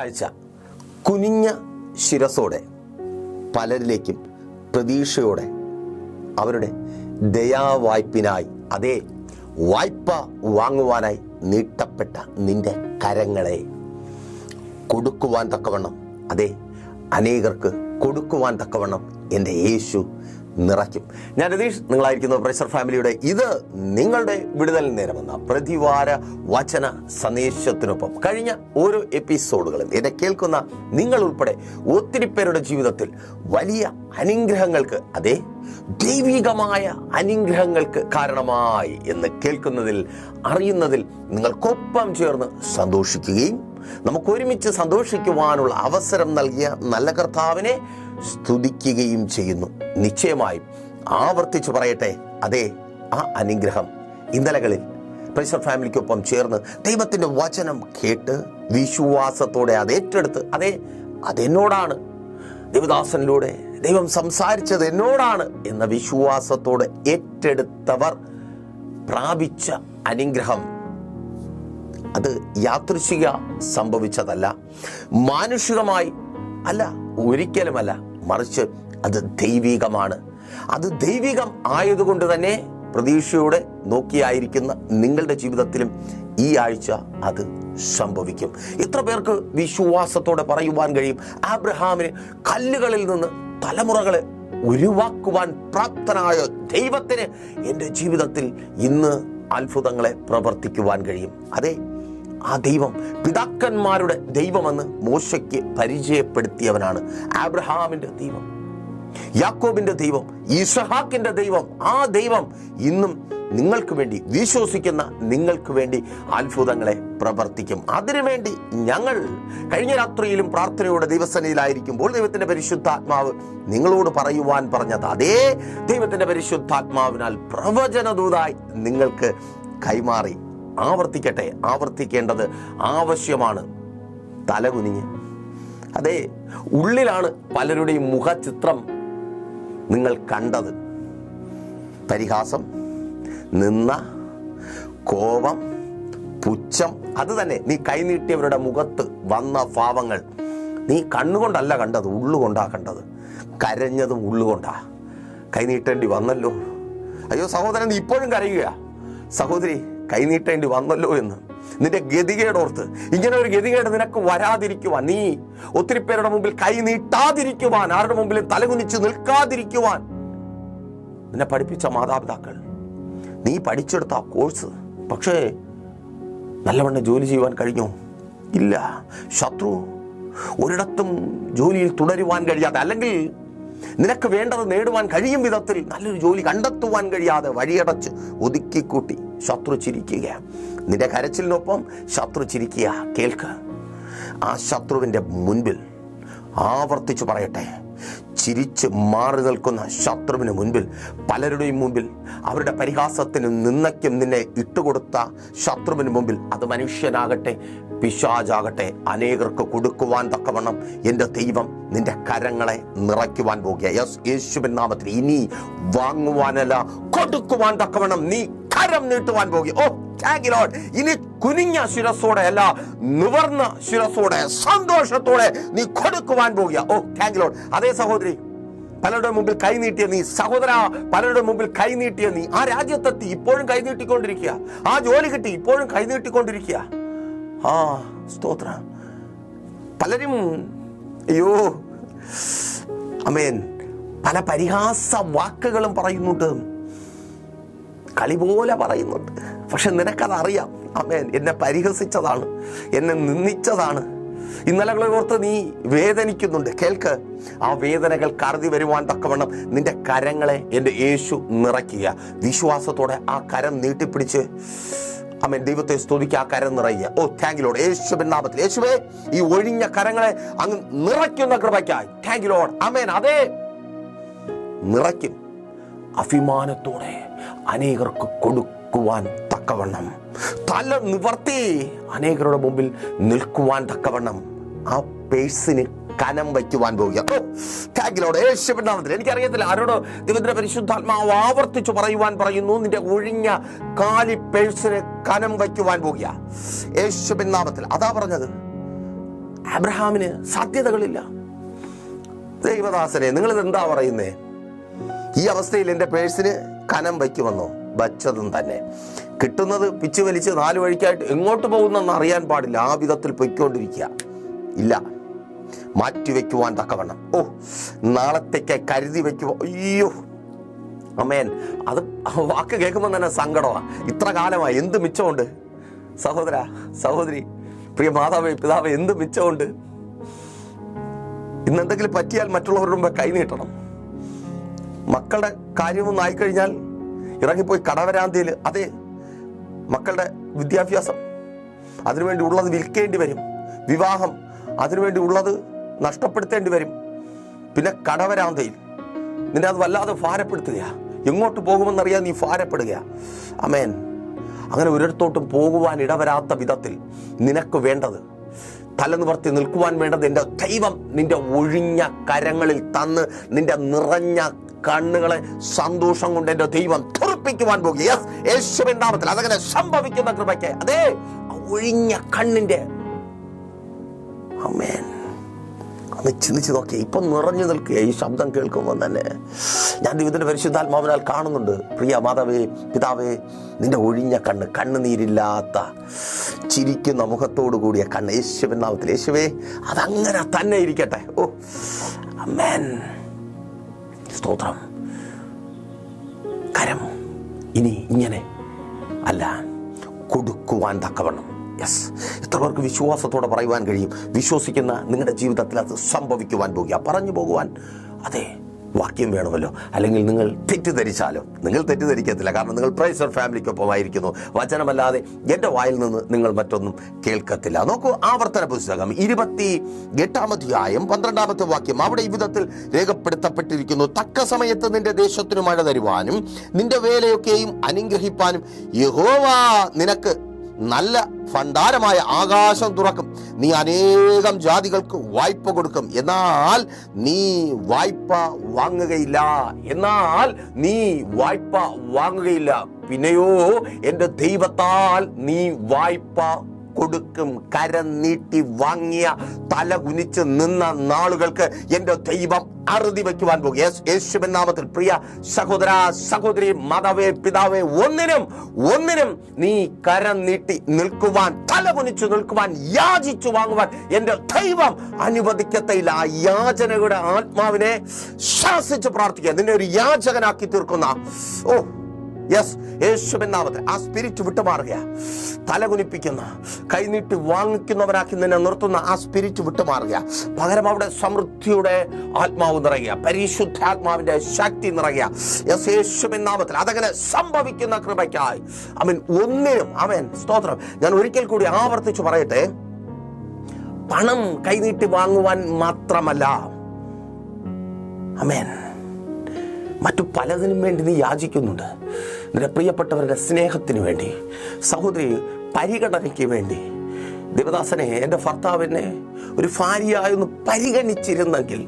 ആഴ്ച കുനിഞ്ഞ ശിരസോടെ പലരിലേക്കും പ്രതീക്ഷയോടെ അവരുടെ ദയാവായ്പിനായി അതേ വായ്പ വാങ്ങുവാനായി നീട്ടപ്പെട്ട നിന്റെ കരങ്ങളെ കൊടുക്കുവാൻ തക്കവണ്ണം അതെ അനേകർക്ക് കൊടുക്കുവാൻ തക്കവണ്ണം എന്റെ യേശു നിറയ്ക്കും. ഞാൻ രതീഷ് നിങ്ങളായിരിക്കുന്ന പ്രഷർ ഫാമിലിയുടെ ഇത് നിങ്ങളുടെ വിടുതൽ നേരമെന്ന പ്രതിവാര വചന സന്ദേശത്തിനൊപ്പം കഴിഞ്ഞ ഓരോ എപ്പിസോഡുകളും എന്നെ കേൾക്കുന്ന നിങ്ങൾ ഉൾപ്പെടെ ഒത്തിരി പേരുടെ ജീവിതത്തിൽ വലിയ അനുഗ്രഹങ്ങൾക്ക് അതെ ദൈവികമായ അനുഗ്രഹങ്ങൾക്ക് കാരണമായി എന്ന് കേൾക്കുന്നതിൽ അറിയുന്നതിൽ നിങ്ങൾക്കൊപ്പം ചേർന്ന് സന്തോഷിക്കുകയും നമുക്ക് ഒരുമിച്ച് സന്തോഷിക്കുവാനുള്ള അവസരം നൽകിയ നല്ല കർത്താവിനെ സ്തുതിക്കുകയും ചെയ്യുന്നു. നിശ്ചയമായും ആവർത്തിച്ചു പറയട്ടെ. അതെ ആ അനുഗ്രഹം ഇന്നലകളിൽ പ്രഷർ ഫാമിലിക്കൊപ്പം ചേർന്ന് ദൈവത്തിന്റെ വചനം കേട്ട് വിശ്വാസത്തോടെ അത് ഏറ്റെടുത്ത് അതെ അതെന്നോടാണ്? ദൈവദാസനിലൂടെ ദൈവം സംസാരിച്ചത് എന്നോടാണ് എന്ന വിശ്വാസത്തോടെ ഏറ്റെടുത്തവർ പ്രാപിച്ച അനുഗ്രഹം. അത് യാദൃശിക സംഭവിച്ചതല്ല. മാനുഷികമായി അല്ല ഒരിക്കലുമല്ല. മറിച്ച് അത് ദൈവികമാണ്. അത് ദൈവികം ആയതുകൊണ്ട് തന്നെ പ്രതീക്ഷയോടെ നോക്കിയായിരിക്കുന്ന നിങ്ങളുടെ ജീവിതത്തിലും ഈ ആഴ്ച അത് സംഭവിക്കും. എത്ര പേർക്ക് വിശ്വാസത്തോടെ പറയുവാൻ കഴിയും? ആബ്രഹാമിന് കല്ലുകളിൽ നിന്ന് തലമുറകളെ ഉരുവാക്കുവാൻ പ്രാപ്തനായ ദൈവത്തിന് എന്റെ ജീവിതത്തിൽ ഇന്ന് അത്ഭുതങ്ങളെ പ്രവർത്തിക്കുവാൻ കഴിയും. അതെ ആ ദൈവം പിതാക്കന്മാരുടെ ദൈവമെന്ന് മോശയ്ക്ക് പരിചയപ്പെടുത്തിയവനാണ് ആബ്രഹാമിന്റെ ദൈവം യാക്കോബിന്റെ ദൈവം ഇസഹാക്കിന്റെ ദൈവം. ആ ദൈവം ഇന്നും നിങ്ങൾക്ക് വേണ്ടി വിശ്വസിക്കുന്ന നിങ്ങൾക്ക് വേണ്ടി അത്ഭുതങ്ങളെ പ്രവർത്തിക്കും. അതിനുവേണ്ടി ഞങ്ങൾ കഴിഞ്ഞ രാത്രിയിലും പ്രാർത്ഥനയോടെ ദൈവസനയിലായിരിക്കുമ്പോൾ ദൈവത്തിന്റെ പരിശുദ്ധാത്മാവ് നിങ്ങളോട് പറയുവാൻ പറഞ്ഞത് അതേ ദൈവത്തിന്റെ പരിശുദ്ധാത്മാവിനാൽ പ്രവചനദൂതായി നിങ്ങൾക്ക് കൈമാറി. ആവർത്തിക്കട്ടെ ആവർത്തിക്കേണ്ടത് ആവശ്യമാണ്. തലകുനിഞ്ഞ്. അതെ ഉള്ളിലാണ് പലരുടെയും മുഖചിത്രം നിങ്ങൾ കണ്ടത്. പരിഹാസം നിന്ന കോപം പുച്ഛം അത് തന്നെ. നീ കൈനീട്ടിയവരുടെ മുഖത്ത് വന്ന ഭാവങ്ങൾ നീ കണ്ണുകൊണ്ടല്ല കണ്ടത് ഉള്ളുകൊണ്ടാ കണ്ടത്. കരഞ്ഞതും ഉള്ളുകൊണ്ടാ. കൈനീട്ടേണ്ടി വന്നല്ലോ. അയ്യോ സഹോദരൻ ഇപ്പോഴും കരയുക സഹോദരി കൈനീട്ടേണ്ടി വന്നല്ലോ എന്ന്. നിന്റെ ഗതികേടോർത്ത് ഇങ്ങനെ ഒരു ഗതികേട് നിനക്ക് വരാതിരിക്കുവാൻ നീ ഒത്തിരി പേരുടെ മുമ്പിൽ കൈ നീട്ടാതിരിക്കുവാൻ ആരുടെ മുമ്പിലും തലകുനിച്ച് നിൽക്കാതിരിക്കുവാൻ നിന്നെ പഠിപ്പിച്ച മാതാപിതാക്കൾ. നീ പഠിച്ചെടുത്ത ആ കോഴ്സ് പക്ഷേ നല്ലവണ്ണം ജോലി ചെയ്യുവാൻ കഴിഞ്ഞോ? ഇല്ല. ശത്രു ഒരിടത്തും ജോലിയിൽ തുടരുവാൻ കഴിയാതെ അല്ലെങ്കിൽ നിനക്ക് വേണ്ടത് നേടുവാൻ കഴിയും വിധത്തിൽ നല്ലൊരു ജോലി കണ്ടെത്തുവാൻ കഴിയാതെ വഴിയടച്ച് ഒതുക്കിക്കൂട്ടി. ശത്രു ചിരിക്കുക നിന്റെ കരച്ചിലിനൊപ്പം ശത്രു ചിരിക്കുക കേൾക്ക. ആ ശത്രുവിന്റെ മുൻപിൽ ആവർത്തിച്ച് പറയട്ടെ. ചിരിച്ച് മാറി നിൽക്കുന്ന ശത്രുവിന് മുൻപിൽ പലരുടെയും മുമ്പിൽ അവരുടെ പരിഹാസത്തിന് നിന്നയ്ക്കും നിന്നെ ഇട്ടുകൊടുത്ത ശത്രുവിന് മുമ്പിൽ അത് മനുഷ്യനാകട്ടെ പിശാജാകട്ടെ അനേകർക്ക് കൊടുക്കുവാൻ തക്കവണ്ണം എന്റെ ദൈവം നിന്റെ കരങ്ങളെ നിറയ്ക്കുവാൻ പോകുക. യെസ് യേശുവിൻ നാമത്തിൽ ഇനി വാങ്ങുവാനല്ല കൊടുക്കുവാൻ തക്കവണ്ണം നീ കരം നീട്ടുവാൻ പോകുക ഓ താങ്ക് യു ലോർഡ് ഇനി കുനിഞ്ഞ ശിരസോടെ അല്ല നിവർന്ന ശിരസോടെ സന്തോഷത്തോടെ നീ കൊടുക്കുവാൻ പോകുക. ഓ താങ്ക് യു ലോർഡ് അതേ സഹോദരി പലരുടെ മുമ്പിൽ കൈനീട്ടിയ നീ സഹോദര പലരുടെ മുമ്പിൽ കൈനീട്ടിയ നീ ആ രാജ്യത്തെത്തി ഇപ്പോഴും കൈനീട്ടിക്കൊണ്ടിരിക്കുക ആ ജോലി കിട്ടി ഇപ്പോഴും കൈനീട്ടിക്കൊണ്ടിരിക്കുക ആ സ്തോത്ര. പലരും അയ്യോ അമേൻ. പല പരിഹാസ വാക്കുകളും പറയുന്നുണ്ട്. കളി പോലെ പറയുന്നുണ്ട്. പക്ഷെ നിനക്കതറിയാം അമേൻ എന്നെ പരിഹസിച്ചതാണ് എന്നെ നിന്ദിച്ചതാണ്. ഇന്നലകളെ ഓർത്ത് നീ വേദനിക്കുന്നുണ്ട്. കേൾക്ക് ആ വേദനകൾ കരുതി വരുവാൻ തക്കവണ്ണം നിന്റെ കരങ്ങളെ എന്റെ യേശു നിറയ്ക്കുക. വിശ്വാസത്തോടെ ആ കരം നീട്ടിപ്പിടിച്ച് അമ്മൻ ദൈവത്തെ സ്തുതിക്ക് ആ കരം നിറയുക. ഓ താങ്ക് ലോഡ് യേശുവിൻ നാമത്തിൽ. യേശുവേ ഈ ഒഴിഞ്ഞ കരങ്ങളെ അങ്ങ് നിറയ്ക്കുന്ന കൃപയ്ക്കായി. താങ്ക് ലോഡ് അമേൻ അതേ. നിറയ്ക്കും. അഭിമാനത്തോടെ. അനേകർക്ക് കൊടുക്കുവാൻ തക്കവണ്ണം. തല നിവർത്തി അനേകരുടെ മുമ്പിൽ നിൽക്കുവാൻ തക്കവണ്ണം. ആ പേഴ്സിന് കനം വയ്ക്കുവാൻ പോവുക ഓ, thank you Lord. എനിക്കറിയത്തില്ല ആരോട് ദൈവത്തിന്റെ പരിശുദ്ധാത്മാവ് ആവർത്തിച്ചു പറയുവാൻ പറയുന്നു. നിന്റെ ഒഴിഞ്ഞ കാലി പേഴ്സിന് കനം വയ്ക്കുവാൻ പോവുക യേശുവിൻ നാമത്തിൽ അതാ പറഞ്ഞത്. അബ്രഹാമിന് സാധ്യതകളില്ല. ദൈവദാസനെ നിങ്ങളിത് എന്താ പറയുന്നേ? ഈ അവസ്ഥയിൽ എന്റെ പേഴ്സിന് കനം വയ്ക്കുമെന്നോ? വച്ചതും തന്നെ. കിട്ടുന്നത് പിച്ചു വലിച്ച് നാല് വഴിക്കായിട്ട് എങ്ങോട്ട് പോകുന്നെന്ന് അറിയാൻ പാടില്ല. ആ വിധത്തിൽ പൊയ്ക്കൊണ്ടിരിക്കുക. ഇല്ല. മാറ്റി വെക്കുവാൻ തക്കവണ്ണം. ഓ നാളത്തേക്ക് കരുതി വെക്കുവോ അയ്യോ. അമ്മേൻ അത് വാക്ക് കേൾക്കുമ്പോൾ തന്നെ സങ്കടമാണ് ഇത്ര കാലമായി എന്ത് മിച്ചമുണ്ട്? സഹോദര സഹോദരി പ്രിയ മാതാവേ പിതാവേ എന്ത് മിച്ചമുണ്ട്? ഇന്ന് എന്തെങ്കിലും പറ്റിയാൽ മറ്റുള്ളവരുടെ മുമ്പ് കൈ നീട്ടണം മക്കളുടെ കാര്യമൊന്നും ആയിക്കഴിഞ്ഞാൽ ഇറങ്ങിപ്പോയി കടവരാന്തിയിൽ അതെ മക്കളുടെ വിദ്യാഭ്യാസം അതിനുവേണ്ടി ഉള്ളത് വിൽക്കേണ്ടി വരും. വിവാഹം അതിനുവേണ്ടി ഉള്ളത് നഷ്ടപ്പെടുത്തേണ്ടി വരും. പിന്നെ കടവരാന്തയിൽ. നിന്നെ അത് വല്ലാതെ ഭാരപ്പെടുത്തുകയാണ് എങ്ങോട്ട് പോകുമെന്നറിയാൻ നീ ഭാരപ്പെടുക അമേൻ. അങ്ങനെ ഒരിടത്തോട്ടും പോകുവാൻ ഇടവരാത്ത വിധത്തിൽ നിനക്ക് വേണ്ടത് തല നിവർത്തി നിൽക്കുവാൻ വേണ്ടത് എന്റെ ദൈവം നിന്റെ ഒഴിഞ്ഞ കരങ്ങളിൽ തന്ന് നിന്റെ നിറഞ്ഞ കണ്ണുകളെ സന്തോഷം കൊണ്ട് എന്റെ ദൈവം തുറപ്പിക്കുവാൻ പോകുക യെസ് നാമത്തിൽ അതങ്ങനെ സംഭവിക്കുന്ന കൃപയ്ക്ക്. അതെ ഒഴിഞ്ഞ കണ്ണിന്റെ അമേൻ ഒന്ന് ചിന്തിച്ച് നോക്കി. ഇപ്പം നിറഞ്ഞു നിൽക്കുക ഈ ശബ്ദം കേൾക്കുമ്പോൾ തന്നെ. ഞാൻ ദൈവത്തിന്റെ പരിശുദ്ധാത്മാവിനാൽ കാണുന്നുണ്ട്. പ്രിയ മാതാവേ പിതാവേ നിന്റെ ഒഴിഞ്ഞ കണ്ണ് കണ്ണുനീരില്ലാത്ത ചിരിക്കുന്ന മുഖത്തോടു കൂടിയ കണ്ണ് യേശുവിൻ നാമത്തിൽ. യേശുവേ അതങ്ങനെ തന്നെ ഇരിക്കട്ടെ. ഓ അമ്മേൻ. സ്തോത്രം. കരം. ഇനി ഇങ്ങനെ അല്ല കൊടുക്കുവാൻ തക്കവണ്ണം. യെസ് എത്ര പേർക്ക് വിശ്വാസത്തോടെ പറയുവാൻ കഴിയും? വിശ്വസിക്കുന്ന നിങ്ങളുടെ ജീവിതത്തിൽ അത് സംഭവിക്കുവാൻ പോകുക. പറഞ്ഞു പോകുവാൻ. അതെ. വാക്യം വേണമല്ലോ. അല്ലെങ്കിൽ നിങ്ങൾ തെറ്റിദ്ധരിച്ചാലോ? നിങ്ങൾ തെറ്റിദ്ധരിക്കത്തില്ല. കാരണം നിങ്ങൾ പ്രൈസർ ഫാമിലിക്കൊപ്പമായിരിക്കുന്നു. വചനമല്ലാതെ എന്റെ വായിൽ നിന്ന് നിങ്ങൾ മറ്റൊന്നും കേൾക്കത്തില്ല. നോക്കൂ ആവർത്തന പുസ്തകം ഇരുപത്തി എട്ടാമധ്യായം പന്ത്രണ്ടാമത്തെ വാക്യം. അവിടെ ഈ വിധത്തിൽ രേഖപ്പെടുത്തപ്പെട്ടിരിക്കുന്നു. തക്ക സമയത്ത് നിന്റെ ദേശത്തിന് മഴ തരുവാനും നിന്റെ വേലയൊക്കെയും അനുഗ്രഹിപ്പാനും യഹോവ നിനക്ക് നല്ല ഭണ്ഡാരമായ ആകാശം തുറക്കും. നീ അനേകം ജാതികൾക്ക് വായ്പ കൊടുക്കും. എന്നാൽ നീ വായ്പ വാങ്ങുകയില്ല. എന്നാൽ നീ വായ്പ വാങ്ങുകയില്ല. പിന്നെയോ എന്റെ ദൈവത്താൽ നീ വായ്പ കൊടുക്കും കരം നീട്ടി വാങ്ങിയ തല കുനിച്ച് നിന്ന നാളുകൾക്ക് എന്റെ ദൈവം അറുതി വയ്ക്കുവാൻ പോകും. യേശു- യേശുവിൻ നാമത്തിൽ പ്രിയ സഹോദര സഹോദരി മാതാവേ പിതാവേ ഒന്നിനും ഒന്നിനും നീ കരം നീട്ടി നിൽക്കുവാൻ തല കുനിച്ചു നിൽക്കുവാൻ യാചിച്ചു വാങ്ങുവാൻ എന്റെ ദൈവം അനുവദിക്കത്തില്ല ആ യാചനയുടെ ആത്മാവിനെ ശാസിച്ച് പ്രാർത്ഥിക്കുക. നിന്നെ ഒരു യാചകനാക്കി തീർക്കുന്ന ഓ യെസ് യേശുവിൻ നാമത്തിൽ ആ സ്പിരിറ്റ് വിട്ടുമാറുക തലകുനിപ്പിക്കുന്ന കൈനീട്ടി വാങ്ങിക്കുന്നവരാക്കി നിന്നെ നിർത്തുന്ന ആ സ്പിരിറ്റ് വിട്ടുമാറുക പകരം അവിടെ സമൃദ്ധിയുടെ ആത്മാവ് നിറയുക പരിശുദ്ധാത്മാവിന്റെ ശക്തി നിറയുക യെസ് യേശുവിനാമത്തിൽ അതങ്ങനെ സംഭവിക്കുന്ന കൃപയ്ക്കായി. അവൻ ഒന്നിനും അവൻ സ്തോത്രം. ഞാൻ ഒരിക്കൽ കൂടി ആവർത്തിച്ചു പറയട്ടെ. പണം കൈനീട്ടി വാങ്ങുവാൻ മാത്രമല്ല. അമേൻ മറ്റു പലതിനും വേണ്ടി നീ യാചിക്കുന്നുണ്ട്. നിന്റെ പ്രിയപ്പെട്ടവരുടെ സ്നേഹത്തിന് വേണ്ടി സഹോദരി പരിഗണനയ്ക്ക് വേണ്ടി. ദേവദാസനെ എന്റെ ഭർത്താവിനെ ഒരു ഭാര്യയായൊന്ന് പരിഗണിച്ചിരുന്നെങ്കിൽ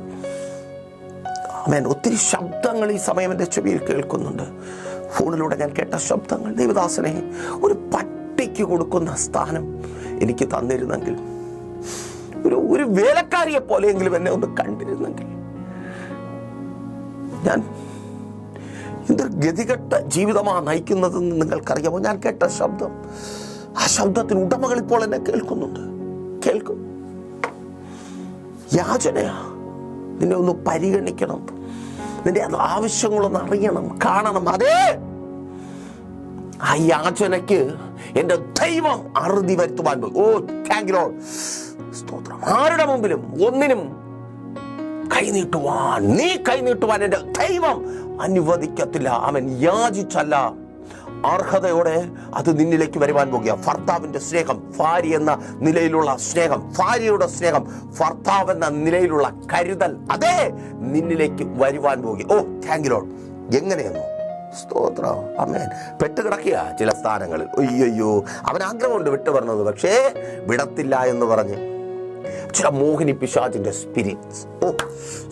അവൻ ഒത്തിരി ശബ്ദങ്ങൾ ഈ സമയം എന്റെ ചെവിയിൽ കേൾക്കുന്നുണ്ട്. ഫോണിലൂടെ ഞാൻ കേട്ട ശബ്ദങ്ങൾ ദേവദാസനെ ഒരു പട്ടിക്ക് കൊടുക്കുന്ന സ്ഥാനം എനിക്ക് തന്നിരുന്നെങ്കിൽ ഒരു ഒരു വേലക്കാരിയെ പോലെയെങ്കിലും എന്നെ ഒന്ന് കണ്ടിരുന്നെങ്കിൽ ഞാൻ എന്തൊരു ഗതികെട്ട ജീവിതമാണ് നയിക്കുന്നതെന്ന് നിങ്ങൾക്കറിയാമോ? ഞാൻ കേട്ട ശബ്ദം. ആ ശബ്ദത്തിന് ഉടമകൾ ഇപ്പോൾ എന്നെ കേൾക്കുന്നുണ്ട്. കേൾക്കും. യാചനയാ. നിന്നെ ഒന്ന് പരിഗണിക്കണം. നിന്റെ ആവശ്യങ്ങളൊന്ന് അറിയണം കാണണം. അതേ! ആ യാചനയ്ക്ക് എന്റെ ദൈവം അറുതി വരുത്തുവാൻ ഓ താങ്ക് യു സ്തോത്രം. ആരുടെ മുമ്പിലും ഒന്നിനും കൈനീട്ടുവാൻ നീ കൈനീട്ടുവാൻ എന്റെ ദൈവം അനുവദിക്കത്തില്ല. അവൻ യാചിച്ചല്ല. അർഹതയോടെ അത് നിന്നിലേക്ക് വരുവാൻ പോകുക. ഭർത്താവിന്റെ സ്നേഹം ഭാര്യ എന്ന നിലയിലുള്ള സ്നേഹം ഭാര്യയുടെ സ്നേഹം ഭർത്താവ് എന്ന നിലയിലുള്ള കരുതൽ അതേ നിന്നിലേക്ക് വരുവാൻ പോകുക. ഓ താങ്ക് യു എങ്ങനെയെന്നോ. സ്തോത്രം. അമ്മേൻ പെട്ടുകിടക്കുക ചില സ്ഥാനങ്ങളിൽ. അയ്യോ അവൻ ആഗ്രഹമുണ്ട് വിട്ടു പറഞ്ഞത് പക്ഷേ വിടത്തില്ല എന്ന് പറഞ്ഞ് ചില മോഹിനി പിശാചിന്റെ സ്പിരിറ്റ് ഓ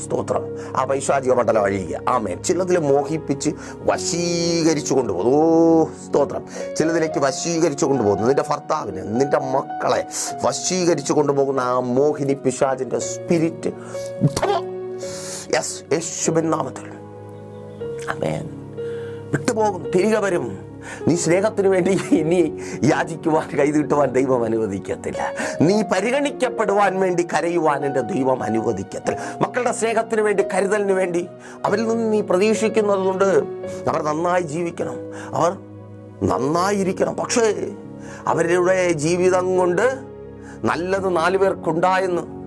സ്തോത്രം. ആ പൈശാചിക മണ്ഡലം അഴിയുക. ആമേൻ. ചിലതിൽ മോഹിപ്പിച്ച് വശീകരിച്ചു കൊണ്ടുപോകും. ഓ സ്തോത്രം. ചിലതിലേക്ക് വശീകരിച്ചു കൊണ്ടുപോകുന്നു. നിന്റെ ഭർത്താവിനെ നിന്റെ മക്കളെ വശീകരിച്ചു കൊണ്ടുപോകുന്ന ആ മോഹിനി പിശാചിന്റെ സ്പിരിറ്റ് യെസ് യേശുബിൻ നാമത്തിൽ. ആമേൻ. വിട്ടുപോകും തിരികെ വരും. നീ സ്നേഹത്തിന് വേണ്ടി ഇനി യാചിക്കുവാൻ കൈതീട്ടുവാൻ ദൈവം അനുവദിക്കത്തില്ല. നീ പരിഗണിക്കപ്പെടുവാൻ വേണ്ടി കരയുവാൻ എന്റെ ദൈവം അനുവദിക്കത്തില്ല. മക്കളുടെ സ്നേഹത്തിന് വേണ്ടി കരുതലിന് വേണ്ടി അവരിൽ നിന്ന് നീ പ്രതീക്ഷിക്കുന്നതുകൊണ്ട് അവർ നന്നായി ജീവിക്കണം. അവർ നന്നായിരിക്കണം. പക്ഷേ അവരുടെ ജീവിതം കൊണ്ട് നല്ലത് നാലു പേർക്കുണ്ടായെന്ന്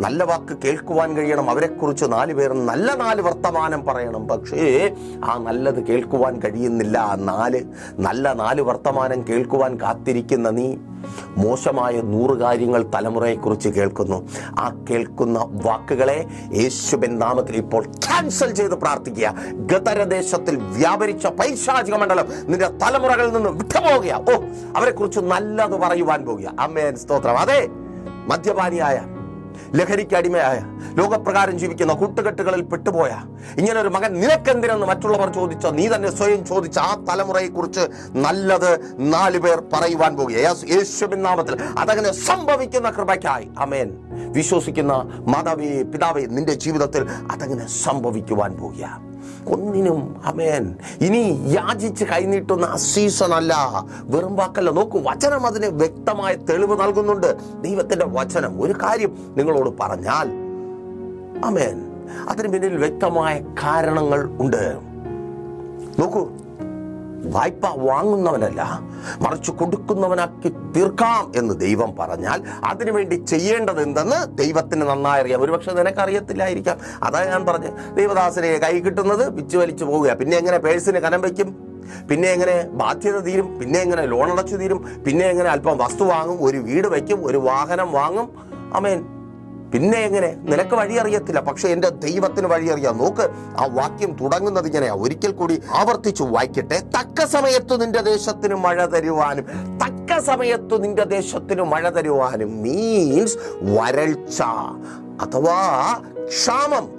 നല്ല വാക്ക് കേൾക്കുവാൻ കഴിയണം. അവരെക്കുറിച്ച് നാല് പേർ നല്ല നാല് വർത്തമാനം പറയണം. പക്ഷേ ആ നല്ലത് കേൾക്കുവാൻ കഴിയുന്നില്ല. ആ നാല് നല്ല നാല് വർത്തമാനം കേൾക്കുവാൻ കാത്തിരിക്കുന്ന നീ മോശമായ നൂറ് കാര്യങ്ങൾ തലമുറയെക്കുറിച്ച് കേൾക്കുന്നു. ആ കേൾക്കുന്ന വാക്കുകളെ യേശുബൻ നാമത്തിൽ ഇപ്പോൾ ക്യാൻസൽ ചെയ്ത് പ്രാർത്ഥിക്കുക. ഗതരദേശത്തിൽ വ്യാപരിച്ച പൈശാചിക മണ്ഡലം നിന്റെ തലമുറകളിൽ നിന്ന് വിട്ടുപോകുക ഓ അവരെക്കുറിച്ച് നല്ലത് പറയുവാൻ പോകുക അമ്മേൻ സ്തോത്രം. അതെ മദ്യപാനിയായ ലഹരിക്ക് അടിമയായ ലോകപ്രകാരം ജീവിക്കുന്ന കൂട്ടുകെട്ടുകളിൽ പെട്ടുപോയ ഇങ്ങനെ ഒരു മകൻ നിനക്കെന്തിനെന്ന് മറ്റുള്ളവർ ചോദിച്ച നീ തന്നെ സ്വയം ചോദിച്ച ആ തലമുറയെക്കുറിച്ച് നല്ലത് നാല് പേർ പറയുവാൻ പോകുക. യേശു- യേശുവിൻ നാമത്തിൽ അതങ്ങനെ സംഭവിക്കുന്ന കൃപയ്ക്കായി. അമേൻ വിശ്വസിക്കുന്ന മാതാവിയെ പിതാവേ നിന്റെ ജീവിതത്തിൽ അതങ്ങനെ സംഭവിക്കുവാൻ പോകുക. ഒന്നിനും അമേൻ ഇനി യാചിച്ച് കൈനീട്ടുന്ന ആ സീസൺ അല്ല വെറും വാക്കല്ല നോക്കൂ വചനം അതിന് വ്യക്തമായ തെളിവ് നൽകുന്നുണ്ട്. ദൈവത്തിന്റെ വചനം ഒരു കാര്യം നിങ്ങളോട് പറഞ്ഞാൽ അമേൻ അതിന് പിന്നിൽ വ്യക്തമായ കാരണങ്ങൾ ഉണ്ട്. നോക്കൂ വായ്പ വാങ്ങുന്നവനല്ല മറിച്ച് കൊടുക്കുന്നവനാക്കി തീർക്കാം എന്ന് ദൈവം പറഞ്ഞാൽ അതിനുവേണ്ടി ചെയ്യേണ്ടത് എന്തെന്ന് ദൈവത്തിന് നന്നായി അറിയാം. ഒരുപക്ഷെ നിനക്ക് അറിയത്തില്ലായിരിക്കാം അതാ ഞാൻ പറഞ്ഞത് ദൈവദാസനെ കൈ കിട്ടുന്നത് പിച്ചു വലിച്ചു പോവുക പിന്നെ എങ്ങനെ പേഴ്സിന് കനം വയ്ക്കും? പിന്നെ എങ്ങനെ ബാധ്യത തീരും? പിന്നെ എങ്ങനെ ലോൺ അടച്ചു തീരും? പിന്നെ എങ്ങനെ അല്പം വസ്തു വാങ്ങും? ഒരു വീട് വയ്ക്കും? ഒരു വാഹനം വാങ്ങും? അമേൻ പിന്നെ എങ്ങനെ? നിനക്ക് വഴി അറിയത്തില്ല. പക്ഷെ എന്റെ ദൈവത്തിന് വഴി അറിയാം. നോക്ക് ആ വാക്യം തുടങ്ങുന്നത് ഇങ്ങനെയാ. ഒരിക്കൽ കൂടി ആവർത്തിച്ചു വായിക്കട്ടെ. തക്ക സമയത്ത് നിന്റെ ദേശത്തിന് മഴ തരുവാനും തക്ക സമയത്ത് നിന്റെ ദേശത്തിന് മഴ തരുവാനും മീൻസ് വരൾച്ച അഥവാ ക്ഷാമം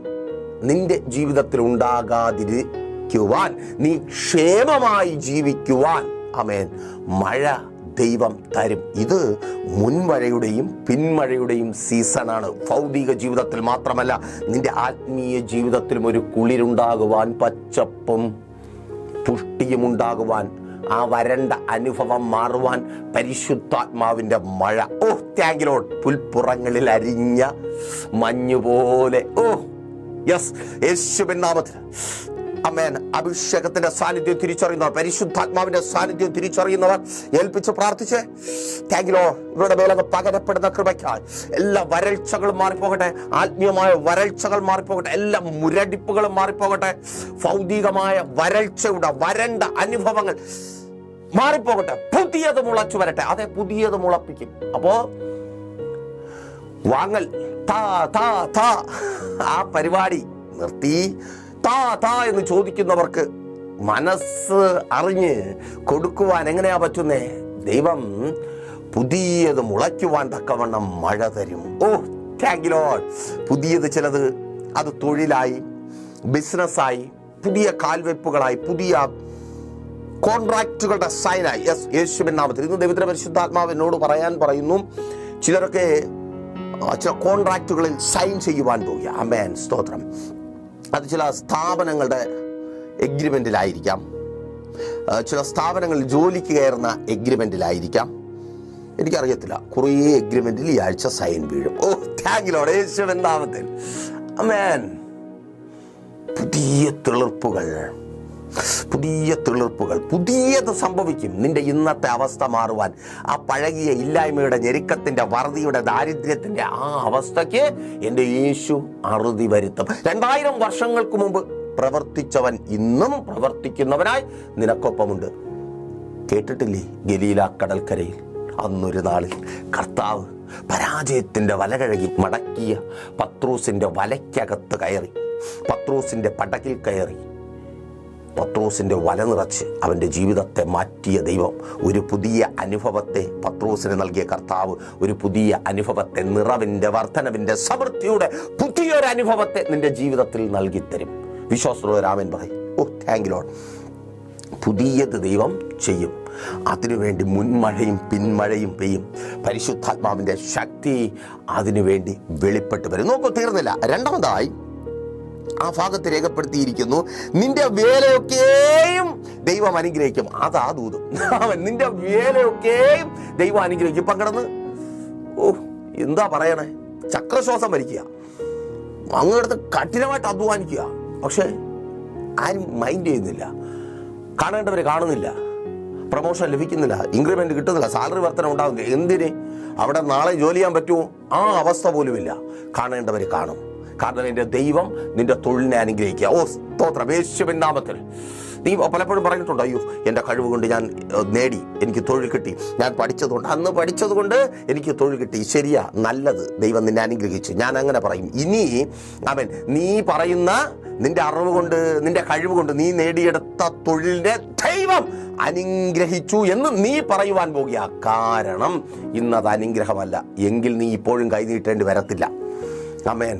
നിന്റെ ജീവിതത്തിൽ ഉണ്ടാകാതിരിക്കുവാൻ നീ ക്ഷേമമായി ജീവിക്കുവാൻ. അമേൻ മഴ ദൈവം തരും. ഇത് മുൻമഴയുടെയും പിന്മഴയുടെയും സീസണാണ്. ഭൗതിക ജീവിതത്തിൽ മാത്രമല്ല നിന്റെ ആത്മീയ ജീവിതത്തിലും ഒരു കുളിരുണ്ടാകുവാൻ പച്ചപ്പും പുഷ്ടിയും ഉണ്ടാകുവാൻ ആ വരണ്ട അനുഭവം മാറുവാൻ പരിശുദ്ധാത്മാവിന്റെ മഴ. ഓ താങ്കിലോട്ട് പുൽപ്പുറങ്ങളിൽ അരിഞ്ഞ മഞ്ഞുപോലെ. ഓ യെസ് യേശുവിൻ നാമത്തിൽ. അമേൻ. അഭിഷേകത്തിന്റെ സാന്നിധ്യം തിരിച്ചറിയുന്നവർ പരിശുദ്ധാത്മാവിന്റെ സാന്നിധ്യം തിരിച്ചറിയുന്നവർ ഏൽപ്പിച്ച് പ്രാർത്ഥിച്ച്. താങ്കിലോ ഇവരുടെ മേലങ്ങ് പകരപ്പെടുന്ന കൃപയ്ക്കായി. എല്ലാ വരൾച്ചകളും മാറിപ്പോകട്ടെ. ആത്മീയമായ വരൾച്ചകൾ മാറിപ്പോകട്ടെ. എല്ലാ മുരടിപ്പുകളും മാറിപ്പോകട്ടെ. ഭൗതികമായ വരൾച്ചയുടെ വരണ്ട അനുഭവങ്ങൾ മാറിപ്പോകട്ടെ. പുതിയത് മുളച്ചു വരട്ടെ. അതെ പുതിയത് മുളപ്പിക്കും. അപ്പോ വാങ്ങൽ താ താ താ. ആ പരിപാടി നിർത്തി. താ താ എന്ന് ചോദിക്കുന്നവർക്ക് മനസ്സ് അറിഞ്ഞ് കൊടുക്കുവാൻ എങ്ങനെയാ പറ്റുന്നേ? ദൈവം പുതിയത് മുളയ്ക്കുവാൻ തക്കവണ്ണം മഴ തരും. ഓ താങ്ക് ലോഡ് പുതിയത് ചിലത് അത് തൊഴിലായി ബിസിനസ്സായി പുതിയ കാൽവെപ്പുകളായി പുതിയ കോൺട്രാക്റ്റുകളുടെ സൈനായി യെസ് യേശുവിൻ നാമത്തിൽ. ഇന്ന് ദൈവത്തിന്റെ പരിശുദ്ധാത്മാവ് എന്നോട് പറയാൻ പറയുന്നു ചിലരൊക്കെ ചില കോൺട്രാക്റ്റുകളിൽ സൈൻ ചെയ്യുവാൻ പോവുക അമേൻ സ്തോത്രം. അത് ചില സ്ഥാപനങ്ങളുടെ എഗ്രിമെന്റിലായിരിക്കാം ചില സ്ഥാപനങ്ങളിൽ ജോലിക്ക് കയറുന്ന എഗ്രിമെന്റിലായിരിക്കാം എനിക്കറിയത്തില്ല കുറേ എഗ്രിമെന്റിൽ ഈ ആഴ്ച സൈൻ വീഴും. ഓ താങ്കിലോടെ യേശുവിൻ നാമത്തിൽ. അമേൻ പുതിയ തിളിർപ്പുകൾ. പുതിയ തിളിർപ്പുകൾ പുതിയത് സംഭവിക്കും. നിന്റെ ഇന്നത്തെ അവസ്ഥ മാറുവാൻ. ആ പഴകിയ ഇല്ലായ്മയുടെ ഞെരുക്കത്തിന്റെ വറുതിയുടെ ദാരിദ്ര്യത്തിന്റെ ആ അവസ്ഥയ്ക്ക് എന്റെ യേശു അറുതി വരുത്തും. രണ്ടായിരം വർഷങ്ങൾക്ക് മുമ്പ് പ്രവർത്തിച്ചവൻ ഇന്നും പ്രവർത്തിക്കുന്നവനായി നിനക്കൊപ്പമുണ്ട്. കേട്ടിട്ടില്ലേ ഗലീല കടൽക്കരയിൽ? അന്നൊരു നാളിൽ കർത്താവ് പരാജയത്തിന്റെ വലകഴകി മടക്കിയ പത്രൂസിന്റെ വലയ്ക്കകത്ത് കയറി പത്രൂസിന്റെ പടകിൽ കയറി പത്രോസിന്റെ വല നിറച്ച് അവന്റെ ജീവിതത്തെ മാറ്റിയ ദൈവം ഒരു പുതിയ അനുഭവത്തെ പത്രോസിന് നൽകിയ കർത്താവ് ഒരു പുതിയ അനുഭവത്തെ നിറവിന്റെ വർധനവിന്റെ സമൃദ്ധിയുടെ പുതിയൊരു അനുഭവത്തെ നിന്റെ ജീവിതത്തിൽ നൽകിത്തരും. വിശ്വാസത്തോടെ രാമൻ പറയും. ഓ താങ്ക് ലോഡ് പുതിയത് ദൈവം ചെയ്യും. അതിനുവേണ്ടി മുൻമഴയും പിന്മഴയും പെയ്യും. പരിശുദ്ധാത്മാവിന്റെ ശക്തി അതിനുവേണ്ടി വെളിപ്പെട്ട് വരും. നോക്കൂ തീർന്നില്ല. രണ്ടാമതായി ആ ഭാഗത്ത് രേഖപ്പെടുത്തിയിരിക്കുന്നു. നിന്റെ വേലയൊക്കെയും ദൈവം അനുഗ്രഹിക്കും. അതാ ദൂതം. നിന്റെ വേലയൊക്കെയും ദൈവം അനുഗ്രഹിക്കും. ഇപ്പം കിടന്ന് ഓ എന്താ പറയണേ? ചക്രശ്വാസം വലിക്കുക. അങ്ങടുത്ത് കഠിനമായിട്ട് അധ്വാനിക്കുക. പക്ഷേ ആരും മൈൻഡ് ചെയ്യുന്നില്ല. കാണേണ്ടവർ കാണുന്നില്ല. പ്രൊമോഷൻ ലഭിക്കുന്നില്ല. ഇൻക്രിമെന്റ് കിട്ടുന്നില്ല. സാലറി വർധന ഉണ്ടാകുന്നില്ല എന്തിന്? അവിടെ നാളെ ജോലി ചെയ്യാൻ പറ്റുമോ? ആ അവസ്ഥ പോലുമില്ല. കാണേണ്ടവർ കാണും. കാരണം എന്റെ ദൈവം നിന്റെ തൊഴിലിനെ അനുഗ്രഹിക്കുക. ഓ സ്തോത്രം. യേശുവിൻ നാമത്തിൽ. നീ പലപ്പോഴും പറഞ്ഞിട്ടുണ്ട് അയ്യോ എന്റെ കഴിവ് കൊണ്ട് ഞാൻ നേടി എനിക്ക് തൊഴിൽ കിട്ടി. ഞാൻ പഠിച്ചതുകൊണ്ട് അന്ന് പഠിച്ചതുകൊണ്ട് എനിക്ക് തൊഴിൽ കിട്ടി. ശരിയാ നല്ലത്. ദൈവം നിന്നെ അനുഗ്രഹിച്ചു. ഞാൻ അങ്ങനെ പറയും. ഇനി അവൻ നീ പറയുന്ന നിന്റെ അറിവ് കൊണ്ട് നിന്റെ കഴിവ് കൊണ്ട് നീ നേടിയെടുത്ത തൊഴിലിനെ ദൈവം അനുഗ്രഹിച്ചു എന്ന് നീ പറയുവാൻ പോകുക. കാരണം ഇന്നത് അനുഗ്രഹമല്ല. എങ്കിൽ നീ ഇപ്പോഴും കൈനീട്ടേണ്ടി വരത്തില്ല. അമേൻ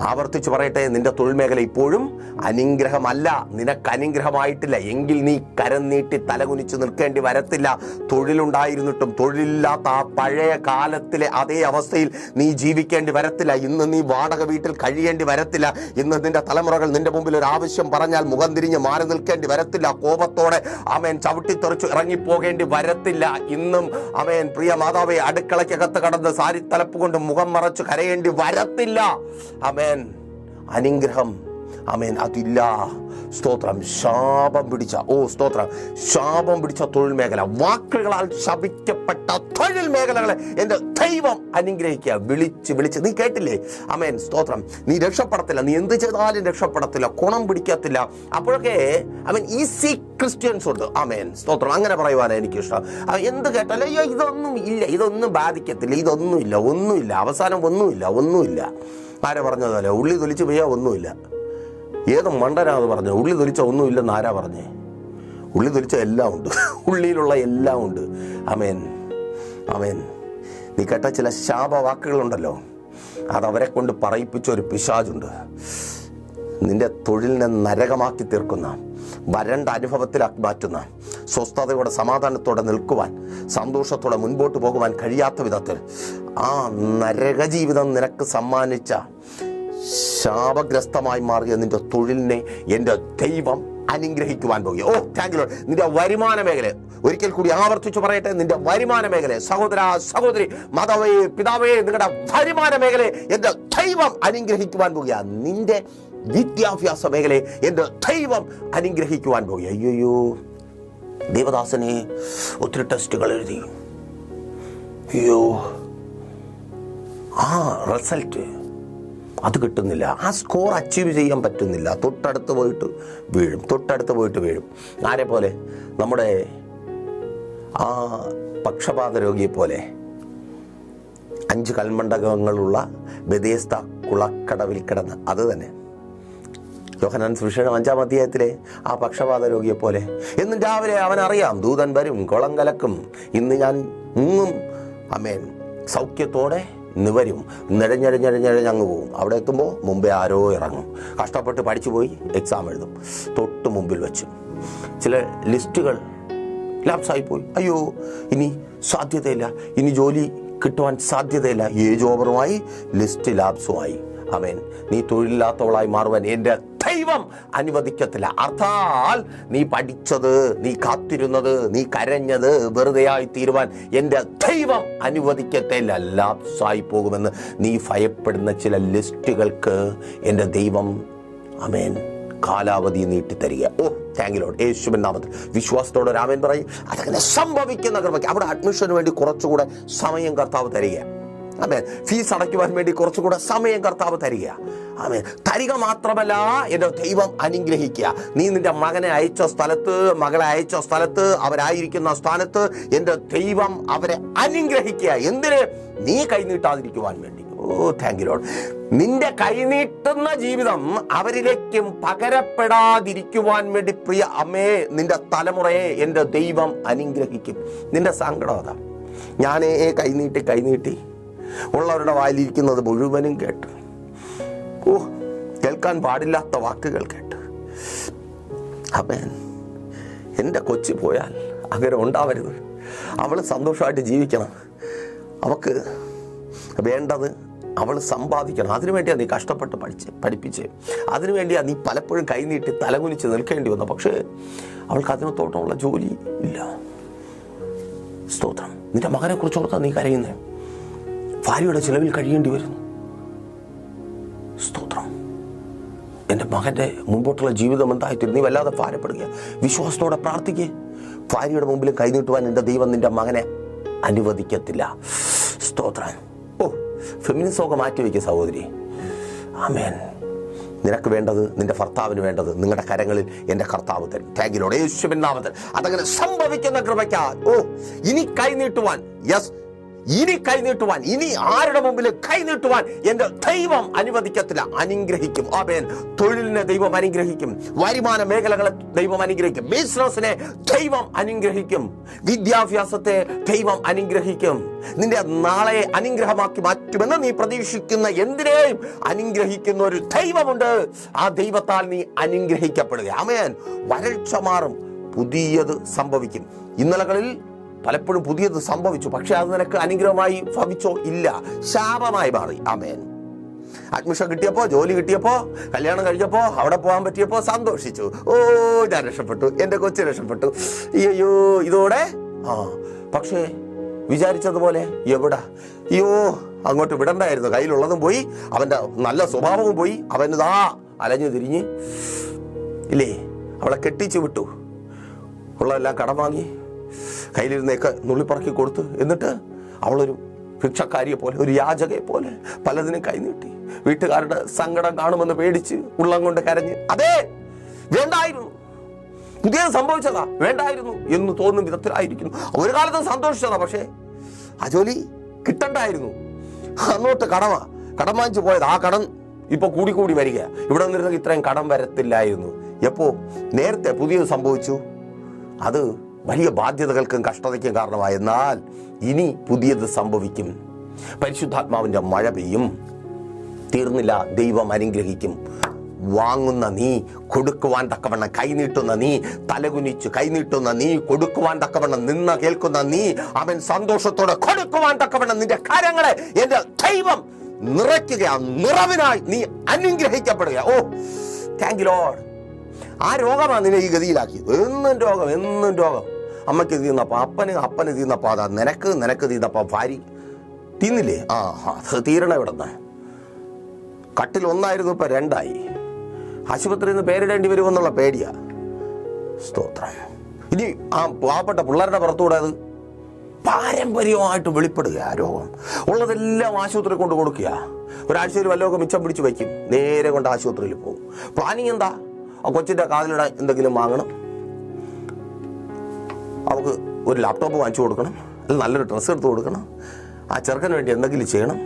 ആവർത്തിച്ച് പറയട്ടെ നിന്റെ തൊഴിൽ മേഖല ഇപ്പോഴും അനുഗ്രഹമല്ല. നിനക്ക് അനുഗ്രഹമായിട്ടില്ല. എങ്കിൽ നീ കരം നീട്ടി തലകുനിച്ച് നിൽക്കേണ്ടി വരത്തില്ല. തൊഴിലുണ്ടായിരുന്നിട്ടും തൊഴിലില്ലാത്ത ആ പഴയ കാലത്തിലെ അതേ അവസ്ഥയിൽ നീ ജീവിക്കേണ്ടി വരത്തില്ല. ഇന്ന് നീ വാടക വീട്ടിൽ കഴിയേണ്ടി വരത്തില്ല. ഇന്ന് നിന്റെ തലമുറകൾ നിന്റെ മുമ്പിൽ ഒരു ആവശ്യം പറഞ്ഞാൽ മുഖം തിരിഞ്ഞ് മാറി നിൽക്കേണ്ടി വരത്തില്ല. കോപത്തോടെ അമേൻ ചവിട്ടിത്തെറിച്ചു ഇറങ്ങിപ്പോകേണ്ടി വരത്തില്ല. ഇന്നും അമേൻ പ്രിയ മാതാവെ അടുക്കളയ്ക്കകത്ത് കടന്ന് സാരി തലപ്പ് കൊണ്ട് മുഖം മറച്ച് കരയേണ്ടി വരത്തില്ല. അമേൻ. അനുഗ്രഹം. അമേൻ അതില്ല. സ്തോത്രം. ശാപം പിടിച്ച ഓ സ്തോത്രം. ശാപം പിടിച്ച തൊഴിൽ മേഖല. വാക്കുകളാൽ ശപിക്കപ്പെട്ട തൊഴിൽ മേഖലകളെ എന്റെ ദൈവം അനുഗ്രഹിക്കുക. വിളിച്ച് വിളിച്ച്. നീ കേട്ടില്ലേ? അമേൻ സ്തോത്രം. നീ രക്ഷപ്പെടത്തില്ല. നീ എന്ത് ചെയ്താലും രക്ഷപ്പെടത്തില്ല. കുണം പിടിക്കത്തില്ല. അപ്പോഴൊക്കെ അവൻ ഈസി ക്രിസ്ത്യൻസ് ഉണ്ട്. അമേൻ സ്തോത്രം. അങ്ങനെ പറയുവാനാണ് എനിക്കിഷ്ടം എന്ത് കേട്ടാലും അയ്യോ ഇതൊന്നും ഇല്ല. ഇതൊന്നും ബാധിക്കത്തില്ല. ഇതൊന്നുമില്ല. ഒന്നുമില്ല. അവസാനം ഒന്നുമില്ല. ഒന്നുമില്ല. ആരാ പറഞ്ഞതല്ലേ? ഉള്ളി തൊലിച്ച് പെയ്യാ ഒന്നുമില്ല. ഏത് മണ്ടനാ അത് പറഞ്ഞത് ഉള്ളി തൊലിച്ച ഒന്നുമില്ലെന്ന് ആരാ പറഞ്ഞേ? ഉള്ളി തൊലിച്ച എല്ലാം ഉണ്ട്. ഉള്ളിയിലുള്ള എല്ലാം ഉണ്ട്. അമേൻ അമേൻ നീ കേട്ട ചില ശാപവാക്കുകളുണ്ടല്ലോ? അത് അവരെ കൊണ്ട് പറയിപ്പിച്ച ഒരു പിശാജുണ്ട് നിന്റെ തൊഴിലിനെ നരകമാക്കി തീർക്കുന്ന വരണ്ട അനുഭവത്തിലാക്കി മാറ്റുന്ന സ്വസ്ഥതയോടെ സമാധാനത്തോടെ നിൽക്കുവാൻ സന്തോഷത്തോടെ മുൻപോട്ട് പോകുവാൻ കഴിയാത്ത വിധത്തിൽ ആ നരക ജീവിതം നിനക്ക് സമ്മാനിച്ച ശാപഗ്രസ്തമായി മാറിയ നിന്റെ തൊഴിലിനെ എന്റെ ദൈവം അനുഗ്രഹിക്കുവാൻ പോകുക ഓ താങ്ക് യു നിന്റെ വരുമാന മേഖല ഒരിക്കൽ കൂടി ആവർത്തിച്ചു പറയട്ടെ. നിന്റെ വരുമാന മേഖല സഹോദര സഹോദരി മാതാവേ പിതാവേ നിങ്ങളുടെ വരുമാന മേഖല എന്റെ ദൈവം അനുഗ്രഹിക്കുവാൻ പോകുക നിന്റെ വിദ്യാഭ്യാസ മേഖലയെ എന്റെ ദൈവം അനുഗ്രഹിക്കുവാൻ പോയി. അയ്യോ ദേവദാസനെ ഒത്തിരി ടെസ്റ്റുകൾ എഴുതി. അയ്യോ ആ റിസൾട്ട് അത് കിട്ടുന്നില്ല. ആ സ്കോർ അച്ചീവ് ചെയ്യാൻ പറ്റുന്നില്ല. തൊട്ടടുത്ത് പോയിട്ട് വീഴും തൊട്ടടുത്ത് പോയിട്ട് വീഴും. ആരെ പോലെ? നമ്മുടെ ആ പക്ഷപാത രോഗിയെ പോലെ. അഞ്ച് കൽമണ്ഡകങ്ങളുള്ള ബദേസ്ത കുളക്കടവിൽ കിടന്ന് അത് തന്നെ. യോഹനാൻ സുവിശേഷം അഞ്ചാം അധ്യായത്തിലെ ആ പക്ഷപാത രോഗിയെ പോലെ എന്നും രാവിലെ അവൻ അറിയാം ദൂതൻ വരും കുളം കലക്കും. ഇന്ന് ഞാൻ മുങ്ങും. അമേൻ സൗഖ്യത്തോടെ ഇന്ന് വരും. നിഴഞ്ഞഴഞ്ഞഴഞ്ഞഴഞ്ഞ് അങ്ങ് പോകും അവിടെ എത്തുമ്പോൾ മുമ്പേ ആരോ ഇറങ്ങും. കഷ്ടപ്പെട്ട് പഠിച്ചു പോയി എക്സാം എഴുതും. തൊട്ട് മുമ്പിൽ വെച്ചു. ചില ലിസ്റ്റുകൾ ലാപ്സായി പോയി അയ്യോ ഇനി സാധ്യതയില്ല. ഇനി ജോലി കിട്ടുവാൻ സാധ്യതയില്ല. ഏജ് ഓവറുമായി ലിസ്റ്റ് ലാപ്സുമായി അവൻ നീ തൊഴിലില്ലാത്തവളായി മാറുവാൻ എന്റെ ദൈവം അനുവദിക്കത്തില്ല. അർത്ഥാൽ നീ പഠിച്ചത് നീ കാത്തിരുന്നത് നീ കരഞ്ഞത് വെറുതെയായി തീരുവാൻ എന്റെ ദൈവം അനുവദിക്കത്തില്ല സായി പോകുമെന്ന് നീ ഭയപ്പെടുന്ന ചില ലിസ്റ്റുകൾക്ക് എന്റെ ദൈവം അമേൻ കാലാവധി നീട്ടിത്തരിക. ഓ താങ്ക് ലോഡ് യേശുവിൻ നാമത്തിൽ വിശ്വാസത്തോടെ രാമൻ പറയും. അതങ്ങനെ സംഭവിക്കുന്ന കൃപയ്ക്ക് അവിടെ അഡ്മിഷന് വേണ്ടി കുറച്ചുകൂടെ സമയം കർത്താവ് തരിക അമേൻ ഫീസ് അടയ്ക്കുവാൻ വേണ്ടി കുറച്ചുകൂടെ സമയം കർത്താവ് തരിക. ആമേൻ. തരിക മാത്രമല്ല എന്റെ ദൈവം അനുഗ്രഹിക്കുക. നീ നിന്റെ മകനെ അയച്ച സ്ഥലത്ത് മകളെ അയച്ച സ്ഥലത്ത് അവരായിരിക്കുന്ന സ്ഥാനത്ത് എന്റെ ദൈവം അവരെ അനുഗ്രഹിക്കുക. എന്തിന്? നീ കൈനീട്ടാതിരിക്കുവാൻ വേണ്ടി. ഓ താങ്ക് യു ലോഡ് നിന്റെ കൈനീട്ടുന്ന ജീവിതം അവരിലേക്കും പകരപ്പെടാതിരിക്കുവാൻ വേണ്ടി പ്രിയ അമ്മേ നിന്റെ തലമുറയെ എന്റെ ദൈവം അനുഗ്രഹിക്കും. നിന്റെ സങ്കടം അതാ. ഞാനേ കൈനീട്ടി കൈനീട്ടി ഉള്ളവരുടെ വായിലിരിക്കുന്നത് മുഴുവനും കേട്ട്. ഓ കേൾക്കാൻ പാടില്ലാത്ത വാക്കുകൾ കേട്ട്. അപ്പേൻ എന്റെ കൊച്ചു പോയാൽ അങ്ങനെ ഉണ്ടാവരുത്. അവൾ സന്തോഷമായിട്ട് ജീവിക്കണം. അവൾക്ക് വേണ്ടത് അവൾ സമ്പാദിക്കണം. അതിനു വേണ്ടിയാണ് നീ കഷ്ടപ്പെട്ട് പഠിച്ച് പഠിപ്പിച്ച്. അതിനു വേണ്ടിയാണ് നീ പലപ്പോഴും കൈനീട്ടി തലകുനിച്ച് നിൽക്കേണ്ടി വന്നത് പക്ഷേ അവൾക്ക് അതിനത്തോട്ടമുള്ള ജോലി ഇല്ല. സ്തോത്രം. നിന്റെ മകനെ ഓർത്താ നീ കരയുന്നത് ഭാര്യയുടെ ചിലവിൽ കഴിയേണ്ടി വരുന്നു. സ്തോത്രം. എന്റെ മകന്റെ മുമ്പോട്ടുള്ള ജീവിതം എന്തായിത്തീരും? നീ വല്ലാതെ ഭാരപ്പെടുക വിശ്വാസത്തോടെ പ്രാർത്ഥിക്കുക ഭാര്യയുടെ മുമ്പിൽ കൈനീട്ടുവാൻ എന്റെ ദൈവം നിന്റെ മകനെ അനുവദിക്കത്തില്ല. സ്തോത്രം. ഓ ഫെമിനിസമൊക്കെ മാറ്റി വയ്ക്കുക സഹോദരി. ആമേൻ. നിനക്ക് വേണ്ടത് നിന്റെ ഭർത്താവിന് വേണ്ടത് നിങ്ങളുടെ കരങ്ങളിൽ എന്റെ കർത്താവ് തരും. താങ്കിലോടെ യേശുവിൻ നാമത്തിൽ. അതങ്ങനെ സംഭവിക്കുന്ന കൃപയ്ക്കാ ഓ ഇനി കൈനീട്ടുവാൻ യെസ് ഇനി കൈനീട്ടുവാൻ ഇനി ആരുടെ മുമ്പിൽ കൈനീട്ടുവാൻ എന്റെ ദൈവം അനുവദിക്കത്തില്ല. അനുഗ്രഹിക്കും. ആബേൻ തൊഴിലിനെ ദൈവം അനുഗ്രഹിക്കും. വരുമാന മേഖലകളെ ദൈവം അനുഗ്രഹിക്കും. ബിസിനസിനെ ദൈവം അനുഗ്രഹിക്കും. വിദ്യാഭ്യാസത്തെ ദൈവം അനുഗ്രഹിക്കും. നിന്റെ നാളെ അനുഗ്രഹമാക്കി മാറ്റുമെന്ന് നീ പ്രതീക്ഷിക്കുന്ന എന്തിനേയും അനുഗ്രഹിക്കുന്ന ഒരു ദൈവമുണ്ട്. ആ ദൈവത്താൽ നീ അനുഗ്രഹിക്കപ്പെടുക. ആമേൻ. വരൾച്ച മാറും. പുതിയത് സംഭവിക്കും. ഇന്നലകളിൽ പലപ്പോഴും പുതിയത് സംഭവിച്ചു. പക്ഷെ അത് നിനക്ക് അനുഗ്രഹമായി ഭവിച്ചോ ഇല്ല. ശാപമായി മാറി. ആമേൻ. അഡ്മിഷൻ കിട്ടിയപ്പോ ജോലി കിട്ടിയപ്പോ കല്യാണം കഴിഞ്ഞപ്പോ അവിടെ പോകാൻ പറ്റിയപ്പോ സന്തോഷിച്ചു. ഓ ഞാൻ രക്ഷപ്പെട്ടു. എന്റെ കൊച്ചു രക്ഷപ്പെട്ടു. അയ്യോ ഇതോടെ? ആ പക്ഷേ വിചാരിച്ചതുപോലെ എവിടാ? അയ്യോ അങ്ങോട്ട് വിടണ്ടായിരുന്നു. കയ്യിലുള്ളതും പോയി അവന്റെ നല്ല സ്വഭാവവും പോയി അവനിതാ അലഞ്ഞു തിരിഞ്ഞ്. ഇല്ലേ അവളെ കെട്ടിച്ചു വിട്ടു. ഉള്ളതെല്ലാം കടം വാങ്ങി. കയ്യിലിരുന്നേക്ക് നുള്ളിപ്പറക്കി കൊടുത്തു എന്നിട്ട് അവളൊരു ഭിക്ഷക്കാരിയെ പോലെ ഒരു യാചകയെ പോലെ പലതിനും കൈനീട്ടി വീട്ടുകാരുടെ സങ്കടം കാണുമെന്ന് പേടിച്ച് ഉള്ളം കൊണ്ട് കരഞ്ഞ് അതെ വേണ്ടായിരുന്നു. പുതിയ സംഭവിച്ചതാ വേണ്ടായിരുന്നു എന്ന് തോന്നുന്ന വിധത്തിലായിരിക്കുന്നു. ഒരു കാലത്ത് സന്തോഷിച്ചതാ പക്ഷേ ആ ജോലി കിട്ടണ്ടായിരുന്നു. അന്നോട്ട് കടമാ കടം വാങ്ങിച്ചു പോയത്. ആ കടം ഇപ്പൊ കൂടി കൂടി വരിക. ഇവിടെ നിന്നിരുന്ന ഇത്രയും കടം വരത്തില്ലായിരുന്നു. എപ്പോ? നേരത്തെ പുതിയത് സംഭവിച്ചു. അത് വലിയ ബാധ്യതകൾക്കും കഷ്ടതയ്ക്കും കാരണമായി എന്നാൽ ഇനി പുതിയത് സംഭവിക്കും. പരിശുദ്ധാത്മാവിന്റെ മഴ പെയ്യും. തീർന്നില്ല ദൈവം അനുഗ്രഹിക്കും. വാങ്ങുന്ന നീ കൊടുക്കുവാൻ തക്കവണ്ണം കൈനീട്ടുന്ന നീ തലകുനിച്ച് കൈനീട്ടുന്ന നീ കൊടുക്കുവാൻ തക്കവണ്ണം നിന്ന് കേൾക്കുന്ന നീ അവൻ സന്തോഷത്തോടെ കൊടുക്കുവാൻ തക്കവണ്ണം നിന്റെ കാര്യങ്ങളെ എന്റെ ദൈവം നിറയ്ക്കുക നിറവിനായി നീ അനുഗ്രഹിക്കപ്പെടുക ഓ താങ്ക് ലോഡ് ആ രോഗമാണ് നിന്നെ ഈ ഗതിയിലാക്കിയത്. എന്നും രോഗം എന്നും രോഗം. അമ്മയ്ക്ക് തീർന്നപ്പോൾ അപ്പന് അപ്പന് തീർന്നപ്പോൾ അതാ നിനക്ക് നിനക്ക് തീർന്നപ്പോൾ ഭാര്യ തിന്നില്ലേ? ആ അത് തീരണ ഇവിടുന്ന്. കട്ടിൽ ഒന്നായിരുന്നു ഇപ്പം രണ്ടായി. ആശുപത്രിയിൽ നിന്ന് പേരിടേണ്ടി വരുമെന്നുള്ള പേടിയാ. സ്തോത്രം. ഇനി ആ പാവപ്പെട്ട പിള്ളേരുടെ പുറത്തുകൂടെ അത് പാരമ്പര്യമായിട്ട് വെളിപ്പെടുക ആ രോഗം. ഉള്ളതെല്ലാം ആശുപത്രി കൊണ്ട് കൊടുക്കുക. ഒരു വല്ലതൊക്കെ മിച്ചം പിടിച്ച് വയ്ക്കും. നേരെ കൊണ്ട് ആശുപത്രിയിൽ പോകും. പ്ലാനിങ് എന്താ? ആ കൊച്ചിന്റെ കാതിലിടാൻ എന്തെങ്കിലും വാങ്ങണം? അവൾക്ക് ഒരു ലാപ്ടോപ്പ് വാങ്ങിച്ചു കൊടുക്കണം. അല്ലെങ്കിൽ നല്ലൊരു ഡ്രസ്സ് എടുത്ത് കൊടുക്കണം. ആ ചെറുക്കന് വേണ്ടി എന്തെങ്കിലും ചെയ്യണം.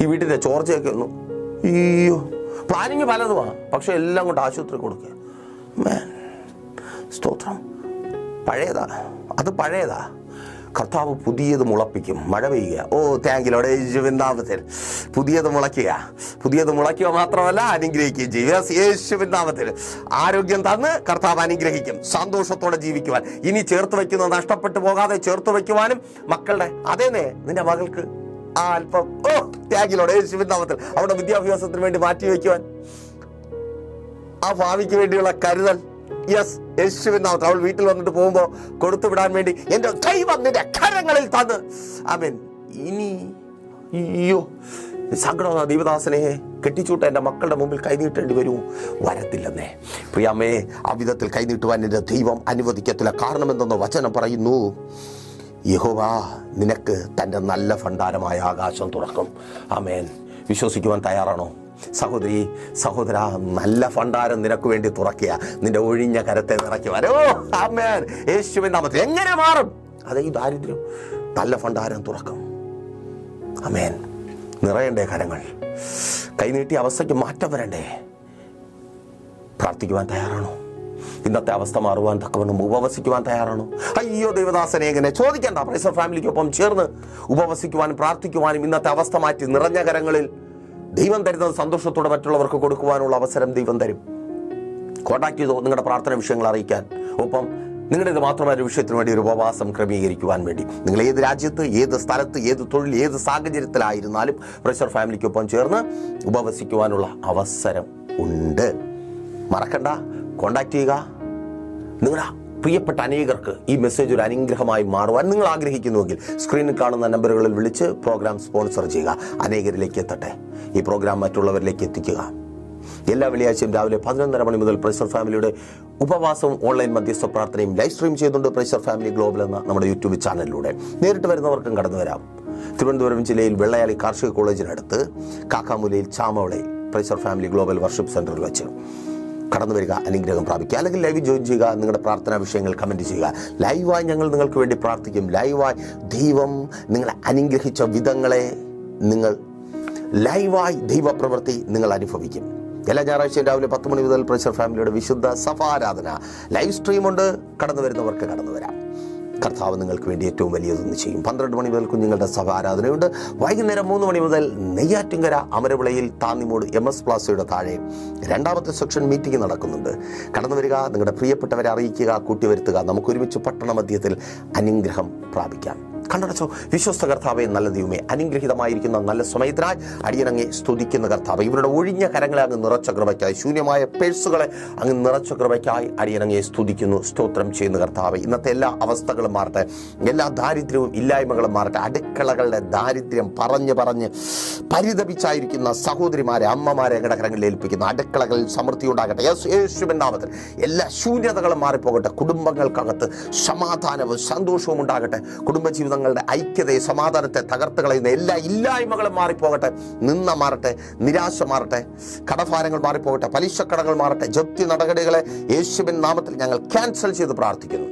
ഈ വീട്ടിലെ ചോർച്ചയൊക്കെ ഒന്ന് അയ്യോ പ്ലാനിങ് പലതുമാണ് പക്ഷെ എല്ലാം കൊണ്ട് ആശുപത്രി കൊടുക്കുക. സ്തോത്രം. പഴയതാ. അത് പഴയതാ. കർത്താവ് പുതിയത് മുളപ്പിക്കും. മഴ പെയ്യുക. ഓ താങ്കിലോടെ യേശുവിൻ പുതിയത് മുളയ്ക്കുക. പുതിയത് മുളയ്ക്കുക മാത്രമല്ല അനുഗ്രഹിക്കുകയും ചെയ്യുക ആരോഗ്യം തന്ന് കർത്താവ് അനുഗ്രഹിക്കും. സന്തോഷത്തോടെ ജീവിക്കുവാൻ. ഇനി ചേർത്ത് വയ്ക്കുന്നത് നഷ്ടപ്പെട്ടു പോകാതെ ചേർത്ത് വയ്ക്കുവാനും മക്കളുടെ അതേനെ നിന്റെ മകൾക്ക് ആ അല്പം. ഓ ത്യാഗിലോടെ യേശുവിൻ നാമത്തിൽ. അവിടെ വിദ്യാഭ്യാസത്തിന് വേണ്ടി മാറ്റി വയ്ക്കുവാൻ. ആ ഭാവിക്ക് വേണ്ടിയുള്ള കരുതൽ. യെസ് നാമത്തിൽ അവൾ വീട്ടിൽ വന്നിട്ട് പോകുമ്പോൾ കൊടുത്തു വിടാൻ വേണ്ടി എന്റെ ദൈവം നിന്റെ കരങ്ങളിൽ തന്ന്. അവൻ ഇനി അയ്യോ സങ്കടം ദൈവദാസനെ? കെട്ടിച്ചൂട്ട എന്റെ മക്കളുടെ മുമ്പിൽ കൈനീട്ടേണ്ടി വരൂ. വരത്തില്ലെന്നേ. പ്രിയാമേ ആ വിധത്തിൽ കൈനീട്ടുവാൻ എന്റെ ദൈവം അനുവദിക്കത്തില്ല. കാരണം എന്തെന്നോ വചനം പറയുന്നു. യഹോവാ നിനക്ക് തന്റെ നല്ല ഭണ്ഡാരമായ ആകാശം തുറക്കും. ആമേൻ വിശ്വസിക്കുവാൻ തയ്യാറാണോ? സഹോദരി സഹോദര നല്ല ഭണ്ഡാരം നിനക്ക് വേണ്ടി തുറക്കുക. നിന്റെ ഒഴിഞ്ഞ കരത്തെ നിറയ്ക്കുക. ഓ ആമേൻ. യേശുവിൻ നാമത്തിൽ എങ്ങനെ മാറും? അതെ ഈ ദാരിദ്ര്യം. നല്ല ഭണ്ഡാരം തുറക്കും. അമേൻ നിറയണ്ടേ കരങ്ങൾ. കൈനീട്ടിയ അവസ്ഥയ്ക്ക് മാറ്റം വരണ്ടേ? പ്രാർത്ഥിക്കുവാൻ തയ്യാറാണോ? ഇന്നത്തെ അവസ്ഥ മാറുവാൻ തക്കവണ്ണം ഉപവസിക്കുവാൻ തയ്യാറാണോ? അയ്യോ ദൈവദാസനെ എങ്ങനെ? ചോദിക്കണ്ട. പ്രൈസർ ഫാമിലിക്കൊപ്പം ചേർന്ന് ഉപവസിക്കുവാനും പ്രാർത്ഥിക്കുവാനും ഇന്നത്തെ അവസ്ഥ മാറ്റി നിറഞ്ഞ കരങ്ങളിൽ ദൈവം തരുന്നത് സന്തോഷത്തോടെ മറ്റുള്ളവർക്ക് കൊടുക്കുവാനുള്ള അവസരം ദൈവം തരും. കോൺടാക്ട് ചെയ്തോ നിങ്ങളുടെ പ്രാർത്ഥന വിഷയങ്ങൾ അറിയിക്കാൻ. ഒപ്പം നിങ്ങളുടെ ഇത് മാത്രമായ ഒരു വിഷയത്തിന് വേണ്ടി ഒരു ഉപവാസം ക്രമീകരിക്കുവാൻ വേണ്ടി. നിങ്ങൾ ഏത് രാജ്യത്ത് ഏത് സ്ഥലത്ത് ഏത് തൊഴിൽ ഏത് സാഹചര്യത്തിലായിരുന്നാലും പ്രഷർ ഫാമിലിക്കൊപ്പം ചേർന്ന് ഉപവസിക്കുവാനുള്ള അവസരം ഉണ്ട്. മറക്കണ്ട. കോണ്ടാക്ട് ചെയ്യുക. നിങ്ങളുടെ പ്രിയപ്പെട്ട അനേകർക്ക് ഈ മെസ്സേജ് ഒരു അനുഗ്രഹമായി മാറുവാൻ നിങ്ങൾ ആഗ്രഹിക്കുന്നുവെങ്കിൽ സ്ക്രീനിൽ കാണുന്ന നമ്പറുകളിൽ വിളിച്ച് പ്രോഗ്രാം സ്പോൺസർ ചെയ്യുക. അനേകരിലേക്ക് എത്തട്ടെ. ഈ പ്രോഗ്രാം മറ്റുള്ളവരിലേക്ക് എത്തിക്കുക. എല്ലാ വെള്ളിയാഴ്ചയും രാവിലെ പതിനൊന്നര മണി മുതൽ പ്രൈസർ ഫാമിലിയുടെ ഉപവാസവും ഓൺലൈൻ മധ്യസ്ഥ പ്രാർത്ഥനയും ലൈവ് സ്ട്രീം ചെയ്തുകൊണ്ട് പ്രൈസർ ഫാമിലി ഗ്ലോബൽ എന്ന നമ്മുടെ യൂട്യൂബ് ചാനലിലൂടെ. നേരിട്ട് വരുന്നവർക്കും കടന്നു വരാം. തിരുവനന്തപുരം ജില്ലയിൽ വെള്ളയാളി കാർഷിക കോളേജിനടുത്ത് കാക്കാമുലയിൽ ചാമവളയിൽ പ്രൈസർ ഫാമിലി ഗ്ലോബൽ വർഷിപ്പ് സെന്ററിൽ വെച്ച്. കടന്നു വരിക അനുഗ്രഹം പ്രാപിക്കുക. അല്ലെങ്കിൽ ലൈവ് ജോയിൻ ചെയ്യുക നിങ്ങളുടെ പ്രാർത്ഥനാ വിഷയങ്ങൾ കമന്റ് ചെയ്യുക. ലൈവായി ഞങ്ങൾ നിങ്ങൾക്ക് വേണ്ടി പ്രാർത്ഥിക്കും. ലൈവായി ദൈവം നിങ്ങളെ അനുഗ്രഹിച്ച വിധങ്ങളെ നിങ്ങൾ ലൈവായി ദൈവപ്രവൃത്തി നിങ്ങൾ അനുഭവിക്കും. എല്ലാ ഞായറാഴ്ചയും രാവിലെ പത്ത് മണി മുതൽ പ്രഷർ ഫാമിലിയുടെ വിശുദ്ധ സഭാരാധന. ലൈവ് സ്ട്രീമുണ്ട് കടന്നു വരുന്നവർക്ക് കടന്നു വരാം. കർത്താവ് നിങ്ങൾക്ക് വേണ്ടി ഏറ്റവും വലിയതൊന്ന് ചെയ്യും. പന്ത്രണ്ട് മണി മുതൽ കുഞ്ഞുങ്ങളുടെ സഭ ആരാധനയുണ്ട്. വൈകുന്നേരം മൂന്ന് മണി മുതൽ നെയ്യാറ്റിങ്കര അമരവിളയിൽ താന്നിമൂട് എം എസ് പ്ലാസയുടെ താഴെ രണ്ടാമത്തെ സെക്ഷൻ മീറ്റിംഗ് നടക്കുന്നുണ്ട്. കടന്നു വരിക നിങ്ങളുടെ പ്രിയപ്പെട്ടവരെ അറിയിക്കുക കൂട്ടിവരുത്തുക. നമുക്ക് ഒരുമിച്ച് പട്ടണ മധ്യത്തിൽ അനുഗ്രഹം പ്രാപിക്കാം. കണ്ടടച്ചോ വിശ്വസ്ത കർത്താവെ നല്ല ദൈവമേ. അനുഗ്രഹിതമായിരിക്കുന്ന നല്ല സമയത്തിനായി അടിയനങ്ങെ സ്തുതിക്കുന്ന കർത്താവ്. ഇവരുടെ ഒഴിഞ്ഞ കരങ്ങളെ അങ്ങ് നിറച്ച കൃപയ്ക്കായി ശൂന്യമായ പേഴ്സുകളെ അങ്ങ് നിറച്ച കൃപയ്ക്കായി അടിയനങ്ങെ സ്തുതിക്കുന്നു സ്തോത്രം ചെയ്യുന്ന കർത്താവ്. ഇന്നത്തെ എല്ലാ അവസ്ഥകളും മാറട്ടെ. എല്ലാ ദാരിദ്ര്യവും ഇല്ലായ്മകളും മാറട്ടെ. അടുക്കളകളുടെ ദാരിദ്ര്യം പറഞ്ഞ് പറഞ്ഞ് പരിതപിച്ചായിരിക്കുന്ന സഹോദരിമാരെ അമ്മമാരെ ഞങ്ങളുടെ കരങ്ങളിൽ ഏൽപ്പിക്കുന്ന. അടുക്കളകളിൽ സമൃദ്ധി ഉണ്ടാകട്ടെ. യേശു- യേശുവിൻ എല്ലാ ശൂന്യതകളും മാറിപ്പോകട്ടെ. കുടുംബങ്ങൾക്കകത്ത് സമാധാനവും സന്തോഷവും ഉണ്ടാകട്ടെ. കുടുംബജീവിതങ്ങളുടെ ഐക്യതയെ സമാധാനത്തെ തകർത്ത് കളയുന്ന എല്ലാ ഇല്ലായ്മകളും മാറിപ്പോകട്ടെ നിന്ന മാറട്ടെ നിരാശ മാറട്ടെ കടഭാരങ്ങൾ മാറിപ്പോകട്ടെ പലിശക്കടകൾ മാറട്ടെ ജപ്തി നടപടികളെ യേശുവിൻ നാമത്തിൽ ഞങ്ങൾ ക്യാൻസൽ ചെയ്ത് പ്രാർത്ഥിക്കുന്നു.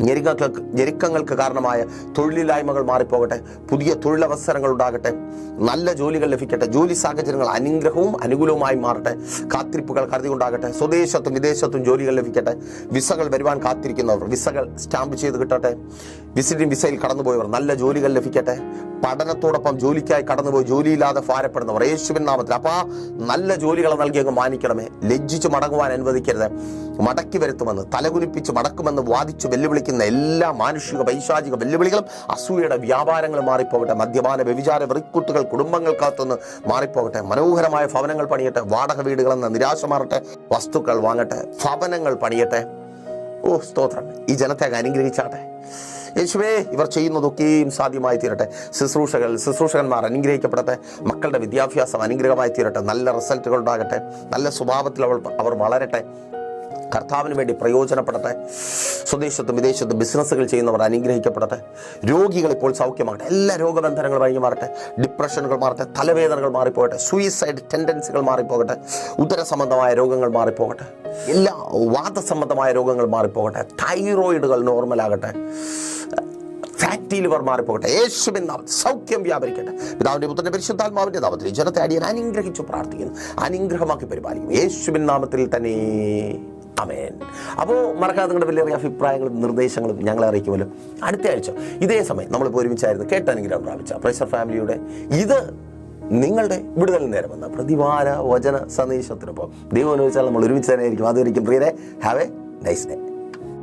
ഞെരുക്കങ്ങൾക്ക് ഞെരുക്കങ്ങൾക്ക് കാരണമായ തൊഴിലില്ലായ്മകൾ മാറിപ്പോകട്ടെ. പുതിയ തൊഴിലവസരങ്ങൾ ഉണ്ടാകട്ടെ. നല്ല ജോലികൾ ലഭിക്കട്ടെ. ജോലി സാഹചര്യങ്ങൾ അനുഗ്രഹവും അനുകൂലവുമായി മാറട്ടെ. കാത്തിരിപ്പുകൾ കരുതി ഉണ്ടാകട്ടെ. സ്വദേശത്തും വിദേശത്തും ജോലികൾ ലഭിക്കട്ടെ. വിസകൾ വരുവാൻ കാത്തിരിക്കുന്നവർ വിസകൾ സ്റ്റാമ്പ് ചെയ്ത് കിട്ടട്ടെ. വിസിറ്റിംഗ് വിസയിൽ കടന്നുപോയവർ നല്ല ജോലികൾ ലഭിക്കട്ടെ. പഠനത്തോടൊപ്പം ജോലിക്കായി കടന്നുപോയി ജോലിയില്ലാതെ ഭാരപ്പെടുന്നവർ യേശുവിൻ നാമത്തിൽ അപ്പാ നല്ല ജോലികൾ നൽകിയങ്ങ് മാനിക്കണമേ. ലജ്ജിച്ച് മടങ്ങുവാൻ അനുവദിക്കരുത്. മടക്കി വരുത്തുമെന്ന് തലകുനിപ്പിച്ച് മടക്കുമെന്ന് വാദിച്ച് വെല്ലുവിളിക്കുന്ന എല്ലാ മാനുഷിക പൈശാചിക വെല്ലുവിളികളും അസൂയയുടെ വ്യാപാരങ്ങൾ മാറിപ്പോകട്ടെ മദ്യപാന വ്യഭിചാര വെറിക്കുട്ടുകൾ കുടുംബങ്ങൾക്കകത്തുനിന്ന് മാറിപ്പോകട്ടെ മനോഹരമായ ഭവനങ്ങൾ പണിയട്ടെ വാടക വീടുകളെന്ന നിരാശ മാറട്ടെ വസ്തുക്കൾ വാങ്ങട്ടെ ഭവനങ്ങൾ പണിയട്ടെ. ഓ സ്തോത്രം. ഈ ജനത്തെ അനുഗ്രഹിച്ചാട്ടെ യേശുവേ ഇവർ ചെയ്യുന്നതൊക്കെയും സാധ്യമായി തീരട്ടെ. ശുശ്രൂഷകൾ ശുശ്രൂഷകന്മാർ അനുഗ്രഹിക്കപ്പെടട്ടെ. മക്കളുടെ വിദ്യാഭ്യാസം അനുഗ്രഹമായി തീരട്ടെ. നല്ല റിസൾട്ടുകൾ ഉണ്ടാകട്ടെ. നല്ല സ്വഭാവത്തിൽ അവൾ അവർ വളരട്ടെ. കർത്താവിന് വേണ്ടി പ്രയോജനപ്പെടട്ടെ. സ്വദേശത്തും വിദേശത്തും ബിസിനസ്സുകൾ ചെയ്യുന്നവർ അനുഗ്രഹിക്കപ്പെടട്ടെ. രോഗികൾ ഇപ്പോൾ സൗഖ്യമാകട്ടെ. എല്ലാ രോഗബന്ധനങ്ങൾ വഴി മാറട്ടെ. ഡിപ്രഷനുകൾ മാറട്ടെ. തലവേദനകൾ മാറിപ്പോകട്ടെ. സൂയിസൈഡ് ടെൻഡൻസികൾ മാറിപ്പോകട്ടെ. ഉദര സംബന്ധമായ രോഗങ്ങൾ മാറിപ്പോകട്ടെ. എല്ലാ വാദസംബന്ധമായ രോഗങ്ങൾ മാറിപ്പോകട്ടെ. തൈറോയിഡുകൾ നോർമലാകട്ടെ ഫാറ്റി ലിവർ മാറിപ്പോകട്ടെ. യേശുവിൻ നാമത്തിൽ സൗഖ്യം വ്യാപരിക്കട്ടെ. പിതാവിന്റെ പുത്രന്റെ പരിശുദ്ധാത്മാവിന്റെ നാമത്തിൽ ജനത്തെ അടിയൻ അനുഗ്രഹിച്ചു പ്രാർത്ഥിക്കുന്നു. അനുഗ്രഹമാക്കി പരിപാലിക്കും യേശുവിൻ നാമത്തിൽ തന്നെ. അമേൻ അപ്പോൾ മറക്കാതെ നിങ്ങളുടെ വലിയ അഭിപ്രായങ്ങളും നിർദ്ദേശങ്ങളും ഞങ്ങളെ അറിയിക്കുമല്ലോ. അടുത്ത ആഴ്ച ഇതേ സമയം നമ്മളിപ്പോൾ ഒരുമിച്ചായിരുന്നു കേട്ട അനുഗ്രഹം പ്രാപിച്ച പ്രൈസർ ഫാമിലിയുടെ ഇത് നിങ്ങളുടെ വിടുതൽ നേരം വന്ന പ്രതിവാര വചന സന്ദേശത്തിനൊപ്പം ദൈവം അനുവദിച്ചാൽ നമ്മൾ ഒരുമിച്ച് തന്നെ ആയിരിക്കും അതൊരിക്കും പ്രിയരെ have a nice day